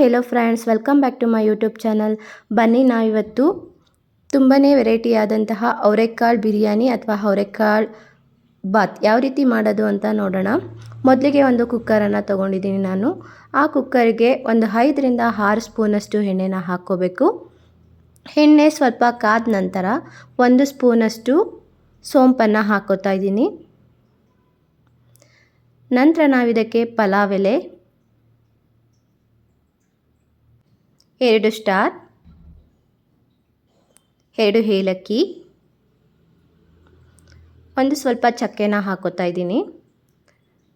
Hello friends welcome back to my YouTube channel ಬನ್ನಿ ನಾವಿವತ್ತು ತುಂಬಾ ವೆರೈಟಿಯಾದಂತಹ ಅವರೆಕಾಳು ಬಿರಿಯಾನಿ ಅಥವಾ ಅವರೆಕಾಳು ಬಾತ್ ಯಾವ ರೀತಿ ಮಾಡೋದು ಅಂತ ನೋಡೋಣ. ಮೊದಲಿಗೆ ಒಂದು ಕುಕ್ಕರನ್ನು ತೊಗೊಂಡಿದ್ದೀನಿ ನಾನು. ಆ ಕುಕ್ಕರ್ಗೆ ಒಂದು ಐದರಿಂದ ಆರು ಸ್ಪೂನಷ್ಟು ಎಣ್ಣೆನ ಹಾಕ್ಕೋಬೇಕು. ಎಣ್ಣೆ ಸ್ವಲ್ಪ ಕಾದ ನಂತರ ಒಂದು ಸ್ಪೂನಷ್ಟು ಸೋಂಪನ್ನು ಹಾಕೋತಾ ಇದ್ದೀನಿ. ನಂತರ ನಾವಿದಕ್ಕೆ ಪಲಾವ್ ಎಲೆ ಎರಡು ಸ್ಟಾರ್, ಎರಡು ಏಲಕ್ಕಿ. ಒಂದು ಸ್ವಲ್ಪ ಚಕ್ಕೆನ ಹಾಕೋತಾ ಇದ್ದೀನಿ.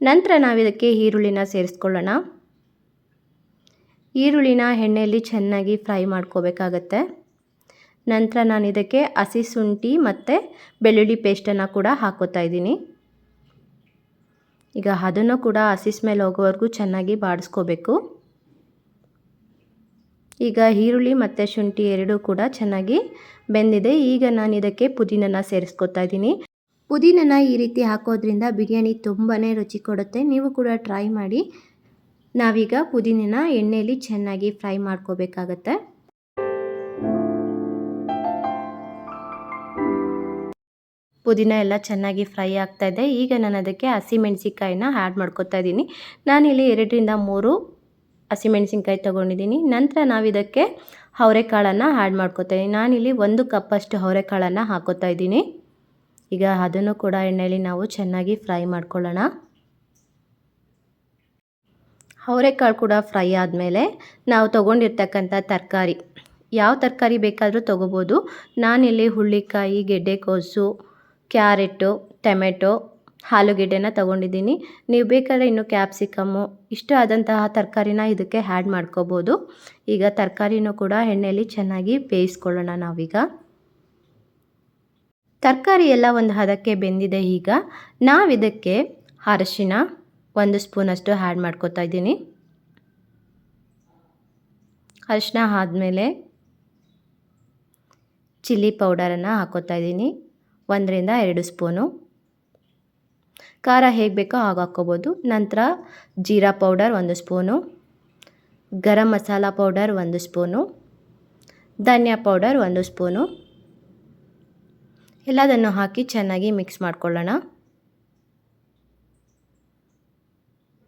ನಂತರ ನಾವಿದಕ್ಕೆ ಈರುಳ್ಳಿನ ಸೇರಿಸ್ಕೊಳ್ಳೋಣ. ಈರುಳ್ಳಿನ ಎಣ್ಣೆಯಲ್ಲಿ ಚೆನ್ನಾಗಿ ಫ್ರೈ ಮಾಡ್ಕೋಬೇಕಾಗತ್ತೆ. ನಂತರ ನಾನು ಇದಕ್ಕೆ ಹಸಿ ಶುಂಠಿ ಮತ್ತು ಬೆಳ್ಳುಳ್ಳಿ ಪೇಸ್ಟನ್ನು ಕೂಡ ಹಾಕೋತಾ ಇದ್ದೀನಿ. ಈಗ ಅದನ್ನು ಕೂಡ ಹಸಿ ಸ್ಮೆಲ್ ಹೋಗೋವರೆಗೂ ಚೆನ್ನಾಗಿ ಬಾಡಿಸ್ಕೋಬೇಕು. ಈಗ ಈರುಳ್ಳಿ ಮತ್ತು ಶುಂಠಿ ಎರಡೂ ಕೂಡ ಚೆನ್ನಾಗಿ ಬೆಂದಿದೆ. ಈಗ ನಾನು ಇದಕ್ಕೆ ಪುದೀನನ ಸೇರಿಸ್ಕೊತಾ ಇದ್ದೀನಿ. ಪುದೀನನ ಈ ರೀತಿ ಹಾಕೋದ್ರಿಂದ ಬಿರಿಯಾನಿ ತುಂಬಾ ರುಚಿ ಕೊಡುತ್ತೆ. ನೀವು ಕೂಡ ಟ್ರೈ ಮಾಡಿ. ನಾವೀಗ ಪುದೀನನ ಎಣ್ಣೆಯಲ್ಲಿ ಚೆನ್ನಾಗಿ ಫ್ರೈ ಮಾಡ್ಕೋಬೇಕಾಗತ್ತೆ. ಪುದೀನ ಎಲ್ಲ ಚೆನ್ನಾಗಿ ಫ್ರೈ ಆಗ್ತಾ ಇದೆ. ಈಗ ನಾನು ಅದಕ್ಕೆ ಹಸಿ ಮೆಣಸಿಕಾಯಿನ ಆ್ಯಡ್ ಮಾಡ್ಕೊತಾ ಇದ್ದೀನಿ. ನಾನಿಲ್ಲಿ ಎರಡರಿಂದ ಮೂರು ಹಸಿಮೆಣಸಿನ್ಕಾಯಿ ತೊಗೊಂಡಿದ್ದೀನಿ. ನಂತರ ನಾವು ಇದಕ್ಕೆ ಅವರೆಕಾಳನ್ನು ಆ್ಯಡ್ ಮಾಡ್ಕೋತೀನಿ ನಾನಿಲ್ಲಿ ಒಂದು ಕಪ್ಪಷ್ಟು ಅವರೆಕಾಳನ್ನು ಹಾಕೋತಾ ಇದ್ದೀನಿ. ಈಗ ಅದನ್ನು ಕೂಡ ಎಣ್ಣೆಯಲ್ಲಿ ನಾವು ಚೆನ್ನಾಗಿ ಫ್ರೈ ಮಾಡ್ಕೊಳ್ಳೋಣ. ಅವರೆಕಾಳು ಕೂಡ ಫ್ರೈ ಆದಮೇಲೆ ನಾವು ತೊಗೊಂಡಿರ್ತಕ್ಕಂಥ ತರಕಾರಿ. ಯಾವ ತರಕಾರಿ ಬೇಕಾದರೂ ತೊಗೋಬೋದು. ನಾನಿಲ್ಲಿ ಹುಳ್ಳಿಕಾಯಿ, ಗೆಡ್ಡೆಕೋಸು, ಕ್ಯಾರೆಟು, ಟೊಮೆಟೊ ಆಲೂಗೆಡ್ಡೆನ ತೊಗೊಂಡಿದ್ದೀನಿ. ನೀವು ಬೇಕಾದರೆ ಇನ್ನು ಕ್ಯಾಪ್ಸಿಕಮ್ಮು ಇಷ್ಟ ಆದಂತಹ ತರಕಾರಿನ ಇದಕ್ಕೆ ಆ್ಯಡ್ ಮಾಡ್ಕೋಬೋದು. ಈಗ ತರಕಾರಿನೂ ಕೂಡ ಎಣ್ಣೆಯಲ್ಲಿ ಚೆನ್ನಾಗಿ ಬೇಯಿಸ್ಕೊಳ್ಳೋಣ ನಾವೀಗ. ತರಕಾರಿ ಎಲ್ಲ ಒಂದು ಹದಕ್ಕೆ ಬೆಂದಿದೆ ಈಗ. ನಾವಿದಕ್ಕೆ ಅರಶಿನ ಒಂದು ಸ್ಪೂನಷ್ಟು ಆ್ಯಡ್ ಮಾಡ್ಕೋತಾ ಇದ್ದೀನಿ. ಅರಶಿನ ಆದಮೇಲೆ ಚಿಲ್ಲಿ ಪೌಡರನ್ನು ಹಾಕೋತಾ ಇದ್ದೀನಿ. ಒಂದರಿಂದ ಎರಡು ಸ್ಪೂನು. ಖಾರ ಹೇಗೆ ಬೇಕೋ ಹಾಗೆ ಹಾಕ್ಕೋಬೋದು. ನಂತರ ಜೀರಾ ಪೌಡರ್ ಒಂದು ಸ್ಪೂನು, ಗರಂ ಮಸಾಲ ಪೌಡರ್ ಒಂದು ಸ್ಪೂನು, ಧನಿಯಾ ಪೌಡರ್ ಒಂದು ಸ್ಪೂನು. ಎಲ್ಲದನ್ನು ಹಾಕಿ ಚೆನ್ನಾಗಿ ಮಿಕ್ಸ್ ಮಾಡ್ಕೊಳ್ಳೋಣ.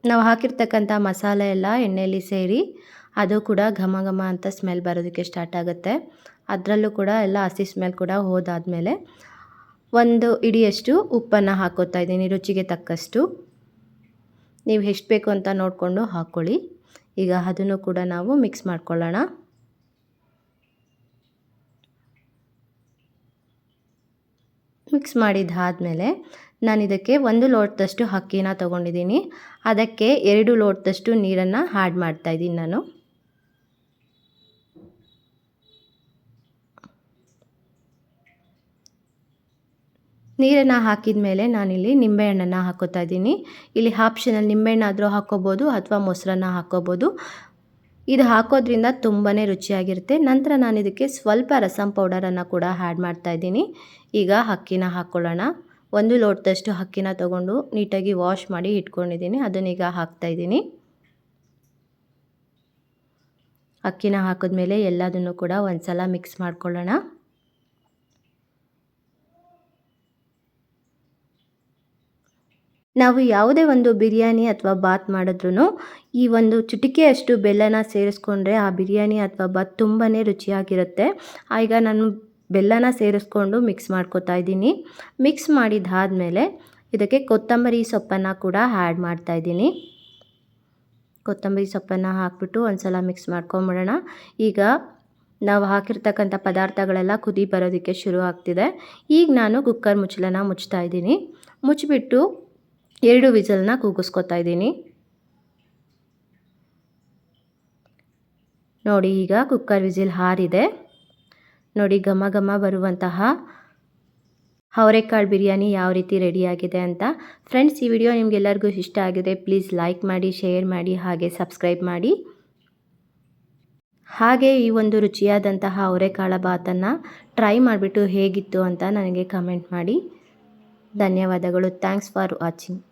ನಾವು ಹಾಕಿರ್ತಕ್ಕಂಥ ಮಸಾಲೆ ಎಲ್ಲ ಎಣ್ಣೆಯಲ್ಲಿ ಸೇರಿ ಅದು ಕೂಡ ಘಮ ಘಮ ಅಂತ ಸ್ಮೆಲ್ ಬರೋದಕ್ಕೆ ಸ್ಟಾರ್ಟ್ ಆಗುತ್ತೆ. ಅದರಲ್ಲೂ ಕೂಡ ಎಲ್ಲ ಹಸಿ ಸ್ಮೆಲ್ ಕೂಡ ಹೋದಾದಮೇಲೆ ಒಂದು ಇಡಿಯಷ್ಟು ಉಪ್ಪನ್ನು ಹಾಕೋತಾ ಇದ್ದೀನಿ, ರುಚಿಗೆ ತಕ್ಕಷ್ಟು. ನೀವು ಎಷ್ಟು ಬೇಕು ಅಂತ ನೋಡಿಕೊಂಡು ಹಾಕ್ಕೊಳ್ಳಿ ಈಗ ಅದನ್ನು ಕೂಡ ನಾವು ಮಿಕ್ಸ್ ಮಾಡ್ಕೊಳ್ಳೋಣ. ಮಿಕ್ಸ್ ಮಾಡಿದ್ದಾದಮೇಲೆ ನಾನು ಇದಕ್ಕೆ ಒಂದು ಲೋಟದಷ್ಟು ಅಕ್ಕಿನ ತೊಗೊಂಡಿದ್ದೀನಿ. ಅದಕ್ಕೆ ಎರಡು ಲೋಟದಷ್ಟು ನೀರನ್ನು ಆ್ಯಡ್ ಮಾಡ್ತಾಯಿದ್ದೀನಿ ನಾನು. ನೀರನ್ನು ಹಾಕಿದ ಮೇಲೆ ನಾನಿಲ್ಲಿ ನಿಂಬೆಹಣ್ಣನ್ನು ಹಾಕೋತಾ ಇದ್ದೀನಿ. ಇಲ್ಲಿ ಆಪ್ಷನಲ್ಲಿ ನಿಂಬೆಹಣ್ಣಾದರೂ ಹಾಕ್ಕೋಬೋದು ಅಥವಾ ಮೊಸರನ್ನ ಹಾಕ್ಕೋಬೋದು ಇದು ಹಾಕೋದ್ರಿಂದ ತುಂಬಾ ರುಚಿಯಾಗಿರುತ್ತೆ. ನಂತರ ನಾನು ಇದಕ್ಕೆ ಸ್ವಲ್ಪ ರಸಂ ಪೌಡರನ್ನು ಕೂಡ ಆ್ಯಡ್ ಮಾಡ್ತಾ ಇದ್ದೀನಿ. ಈಗ ಅಕ್ಕಿನ ಹಾಕ್ಕೊಳ್ಳೋಣ ಒಂದು ಲೋಟದಷ್ಟು ಅಕ್ಕಿನ ತೊಗೊಂಡು ನೀಟಾಗಿ ವಾಶ್ ಮಾಡಿ ಇಟ್ಕೊಂಡಿದ್ದೀನಿ. ಅದನ್ನೀಗ ಹಾಕ್ತಾಯಿದ್ದೀನಿ ಅಕ್ಕಿನ ಹಾಕಿದ್ಮೇಲೆ ಎಲ್ಲದನ್ನು ಕೂಡ ಒಂದು ಸಲ ಮಿಕ್ಸ್ ಮಾಡ್ಕೊಳ್ಳೋಣ. ನಾವು ಯಾವುದೇ ಒಂದು ಬಿರಿಯಾನಿ ಅಥವಾ ಬಾತ್ ಮಾಡಿದ್ರೂ ಈ ಒಂದು ಚಿಟಿಕೆಯಷ್ಟು ಬೆಲ್ಲನ ಸೇರಿಸ್ಕೊಂಡ್ರೆ ಆ ಬಿರಿಯಾನಿ ಅಥವಾ ಬಾತ್ ತುಂಬಾ ರುಚಿಯಾಗಿರುತ್ತೆ. ಈಗ ನಾನು ಬೆಲ್ಲನ ಸೇರಿಸ್ಕೊಂಡು ಮಿಕ್ಸ್ ಮಾಡ್ಕೋತಾ ಇದ್ದೀನಿ. ಮಿಕ್ಸ್ ಮಾಡಿದಾದಮೇಲೆ ಇದಕ್ಕೆ ಕೊತ್ತಂಬರಿ ಸೊಪ್ಪನ್ನು ಕೂಡ ಆ್ಯಡ್ ಮಾಡ್ತಾಯಿದ್ದೀನಿ ಕೊತ್ತಂಬರಿ ಸೊಪ್ಪನ್ನು ಹಾಕ್ಬಿಟ್ಟು ಒಂದು ಸಲ ಮಿಕ್ಸ್ ಮಾಡ್ಕೊಂಬಿಡೋಣ. ಈಗ ನಾವು ಹಾಕಿರ್ತಕ್ಕಂಥ ಪದಾರ್ಥಗಳೆಲ್ಲ ಕುದಿ ಬರೋದಕ್ಕೆ ಶುರು ಆಗ್ತಿದೆ. ಈಗ ನಾನು ಕುಕ್ಕರ್ ಮುಚ್ಚಲನ ಮುಚ್ತಾ ಇದ್ದೀನಿ. ಮುಚ್ಚಿಬಿಟ್ಟು ಎರಡು ವಿಸಲ್ನ ಕೂಗಿಸ್ಕೊತಾ ಇದ್ದೀನಿ. ನೋಡಿ, ಈಗ ಕುಕ್ಕರ್ ವಿಸಿಲ್ ಹಾರಿದೆ. ನೋಡಿ, ಘಮ ಘಮ ಬರುವಂತಹ ಅವರೆಕಾಳು ಬಿರಿಯಾನಿ ಯಾವ ರೀತಿ ರೆಡಿಯಾಗಿದೆ ಅಂತ. ಫ್ರೆಂಡ್ಸ್, ಈ ವಿಡಿಯೋ ನಿಮಗೆಲ್ಲರಿಗೂ ಇಷ್ಟ ಆಗಿದೆ, ಪ್ಲೀಸ್ ಲೈಕ್ ಮಾಡಿ, ಶೇರ್ ಮಾಡಿ, ಹಾಗೆ ಸಬ್ಸ್ಕ್ರೈಬ್ ಮಾಡಿ. ಹಾಗೆ ಈ ಒಂದು ರುಚಿಯಾದಂತಹ ಅವರೆಕಾಳ ಬಾತನ್ನು ಟ್ರೈ ಮಾಡಿಬಿಟ್ಟು ಹೇಗಿತ್ತು ಅಂತ ನನಗೆ ಕಮೆಂಟ್ ಮಾಡಿ. ಧನ್ಯವಾದಗಳು. Thanks for watching.